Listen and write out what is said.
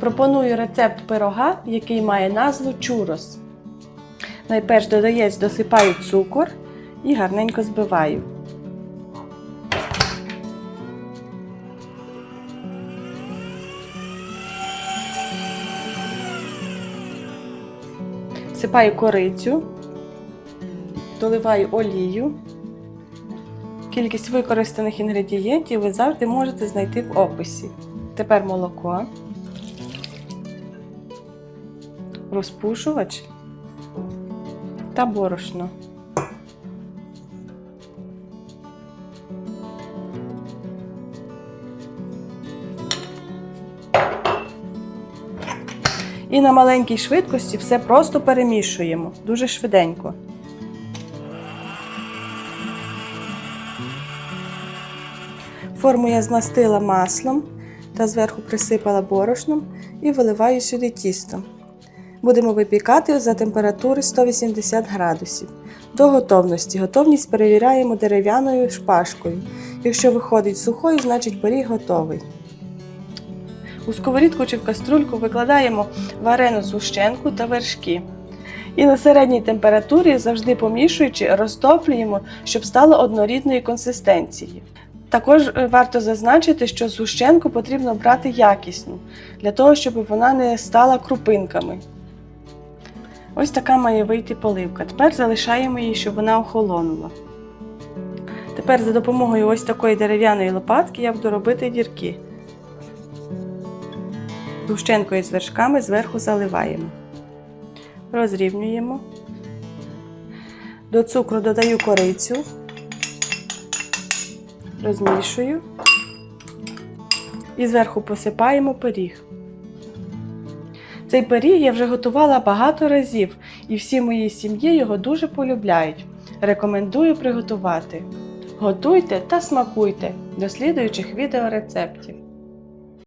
Пропоную рецепт пирога, який має назву чурос. Найперш додається, досипаю цукор і гарненько збиваю. Всипаю корицю, доливаю олію. Кількість використаних інгредієнтів ви завжди можете знайти в описі. Тепер молоко, розпушувач та борошно. І на маленькій швидкості все просто перемішуємо дуже швиденько. Форму я змастила маслом та зверху присипала борошном і виливаю сюди тісто. Будемо випікати за температури 180 градусів. До готовності. Готовність перевіряємо дерев'яною шпажкою. Якщо виходить сухою, значить пиріг готовий. У сковорідку чи в каструльку викладаємо варену згущенку та вершки. І на середній температурі, завжди помішуючи, розтоплюємо, щоб стало однорідної консистенції. Також е, варто зазначити, що згущенку потрібно брати якісну, для того, щоб вона не стала крупинками. Ось така має вийти поливка. Тепер залишаємо її, щоб вона охолонула. Тепер за допомогою ось такої дерев'яної лопатки я буду робити дірки. Згущенкою з вершками зверху заливаємо. Розрівнюємо. До цукру додаю корицю, розмішую і зверху посипаємо пиріг. Цей пиріг я вже готувала багато разів, і всі мої сім'ї його дуже полюбляють. Рекомендую приготувати. Готуйте та смакуйте до слідуючих відеорецептів.